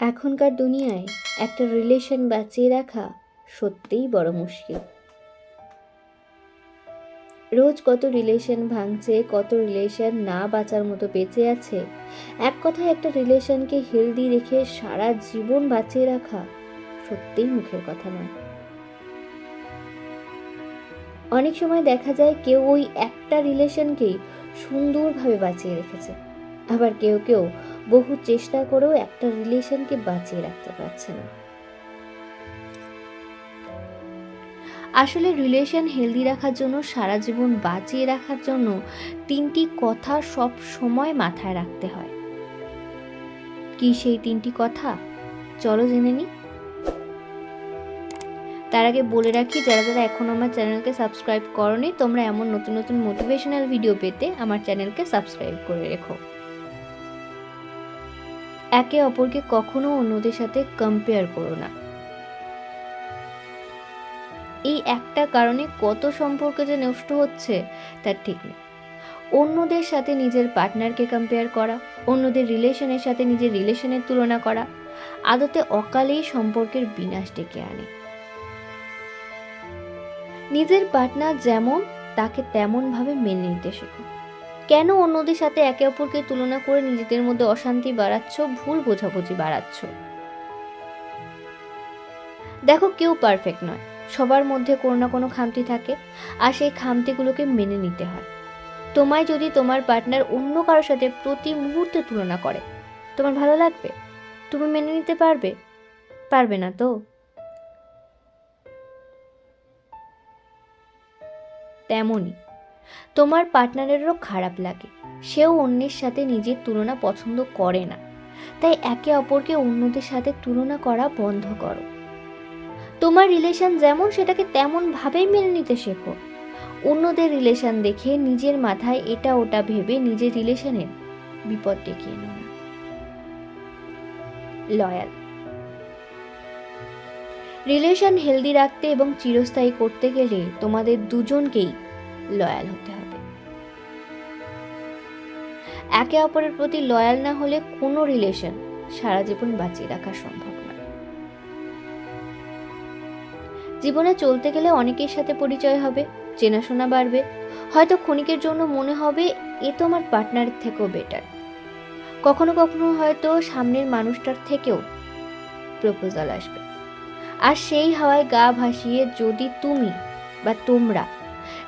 এখনকার দুনিয়ায় একটা রিলেশন বাঁচিয়ে রাখা সত্যিই বড় মুশকিল। রোজ কত রিলেশন ভাঙছে, কত রিলেশন না বাঁচার মতো বেঁচে আছে, এক কথায় একটা রিলেশনকে হেলদি রেখে সারা জীবন বাঁচিয়ে রাখা সত্যিই মুখের কথা নয়। অনেক সময় দেখা যায় কেউ ওই একটা রিলেশনকেই সুন্দরভাবে বাঁচিয়ে রেখেছে। আবার কেউ কেউ বহু চেষ্টা করেও একটা রিলেশনকে বাঁচিয়ে রাখতে পারছে না। আসলে রিলেশন হেলদি রাখার জন্য, সারা জীবন বাঁচিয়ে রাখার জন্য তিনটি কথা সব সময় মাথায় রাখতে হয়। কি সেই তিনটি কথা? চলো জেনে নি। তার আগে বলে রাখি, যারা যারা এখন আমার চ্যানেলকে সাবস্ক্রাইব করনি, তোমরা এমন নতুন নতুন মোটিভেশনাল ভিডিও পেতে আমার চ্যানেলকে সাবস্ক্রাইব করে রেখো। একে অপরকে কখনো অন্যদের সাথে কম্পেয়ার করো না। এই একটা কারণে কত সম্পর্ক যে নষ্ট হচ্ছে, তার ঠিক নেই। অন্যদের সাথে নিজের পার্টনারকে কম্পেয়ার করা, অন্যদের রিলেশনের সাথে নিজের রিলেশনের তুলনা করা, আদতে অকালেই সম্পর্কের বিনাশ ডেকে আনে। নিজের পার্টনার যেমন, তাকে তেমনভাবে মেনে নিতে শেখো। কেন অন্যদের সাথে একে অপরকে তুলনা করে নিজেদের মধ্যে অশান্তি বাড়াচ্ছ, ভুল বোঝাবুঝি বাড়াচ্ছ? দেখো, কেউ পারফেক্ট নয়। সবার মধ্যে কোনো না কোনো খামতি থাকে, আর সেই খামতিগুলোকে মেনে নিতে হয়। তোমায় যদি তোমার পার্টনার অন্য কারোর সাথে প্রতি মুহূর্তে তুলনা করে, তোমার ভালো লাগবে? তুমি মেনে নিতে পারবে? পারবে না তো? তেমনই। তোমার পার্টনারেরও খারাপ লাগে। সেও অন্যের সাথে নিজের তুলনা পছন্দ করে না। তাই একে অপরকে অন্যদের সাথে তুলনা করা বন্ধ করো। তোমার রিলেশন যেমন সেটাকে তেমনভাবেই মেনে নিতে শেখো। অন্যদের রিলেশন দেখে নিজের মাথায় এটা ওটা ভেবে নিজের রিলেশনের বিপদ ডেকে এনো না। লয়াল। রিলেশন হেলদি রাখতে এবং চিরস্থায়ী করতে গেলে তোমাদের দুজনকেই লয়াল হতে হবে। একে অপরের প্রতি লয়াল না হলে কোনো রিলেশন সারা জীবন বাঁচিয়ে রাখা সম্ভব নয় জীবনে চলতে গেলে অনেকের সাথে পরিচয় হবে, চেনাশোনা বাড়বে, হয়তো ক্ষণিকের জন্য মনে হবে, এ তো আমার পার্টনারের থেকেও বেটার কখনো কখনো হয়তো সামনের মানুষটার থেকেও প্রপোজাল আসবে। আর সেই হাওয়ায় গা ভাসিয়ে যদি তুমি বা তোমরা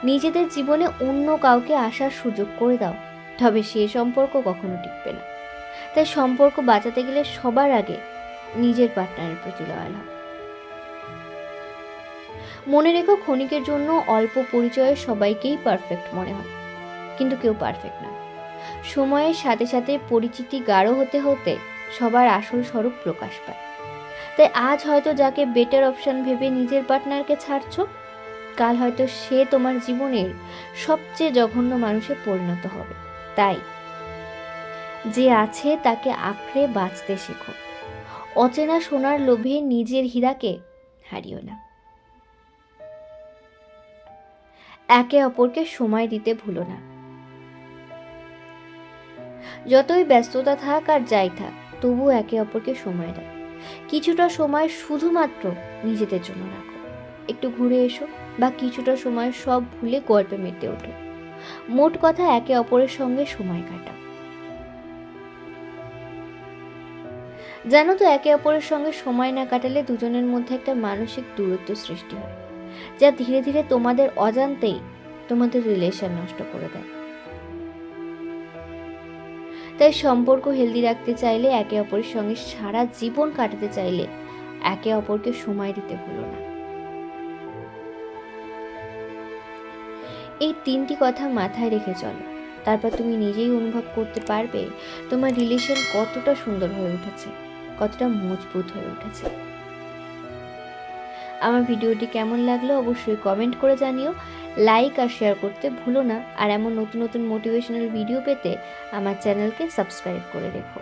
নিজেদের জীবনে অন্য কাউকে আসার সুযোগ করে দাও। তবে সে সম্পর্ক কখনো টিকবে না। তাই সম্পর্ক বাঁচাতে গেলে সবার আগে নিজের পার্টনারের প্রতি লয়াল হও। মনে রেখো ক্ষণিকের জন্য অল্প পরিচয়ে সবাইকেই পারফেক্ট মনে হয়। কিন্তু কেউ পারফেক্ট না। সময়ের সাথে সাথে পরিচিতি গাঢ় হতে হতে সবার আসল স্বরূপ প্রকাশ পায়। তাই আজ হয়তো যাকে বেটার অপশন ভেবে নিজের পার্টনারকে ছাড়ছো কাল হয়তো সে তোমার জীবনের সবচেয়ে জঘন্য মানুষে পরিণত হবে। তাই যে আছে তাকে আঁকড়ে বাঁচতে শেখো। অচেনা সোনার লোভে নিজের হীরাকে হারিও না। একে অপরকে সময় দিতে ভুলো না। যতই ব্যস্ততা থাক আর যাই থাক তবু একে অপরকে সময় দাও। কিছুটা সময় শুধুমাত্র নিজেদের জন্য রাখো। একটু ঘুরে এসো। বা কিছুটা সময় সব ভুলে গল্পে মেতে ওঠো। মোট কথা একে অপরের সঙ্গে সময় কাটাও। জানো তো, একে অপরের সঙ্গে সময় না কাটালে দুজনের মধ্যে একটা মানসিক দূরত্ব সৃষ্টি হয়, যা ধীরে ধীরে তোমাদের অজান্তেই তোমাদের রিলেশন নষ্ট করে দেয়। তাই সম্পর্ক হেলদি রাখতে চাইলে একে অপরের সঙ্গে সারা জীবন কাটাতে চাইলে একে অপরকে সময় দিতে ভুলো না। এই তিনটি কথা মাথায় রেখে চলো। তারপর তুমি নিজেই অনুভব করতে পারবে তোমার রিলেশন কতটা সুন্দর হয়ে উঠেছে, কতটা মজবুত হয়ে উঠেছে। আমার ভিডিওটি কেমন লাগল অবশ্যই কমেন্ট করে জানিও। লাইক আর শেয়ার করতে ভুলো না। আর এমন নতুন নতুন মোটিভেশনাল ভিডিও পেতে আমার চ্যানেলকে সাবস্ক্রাইব করে রেখো।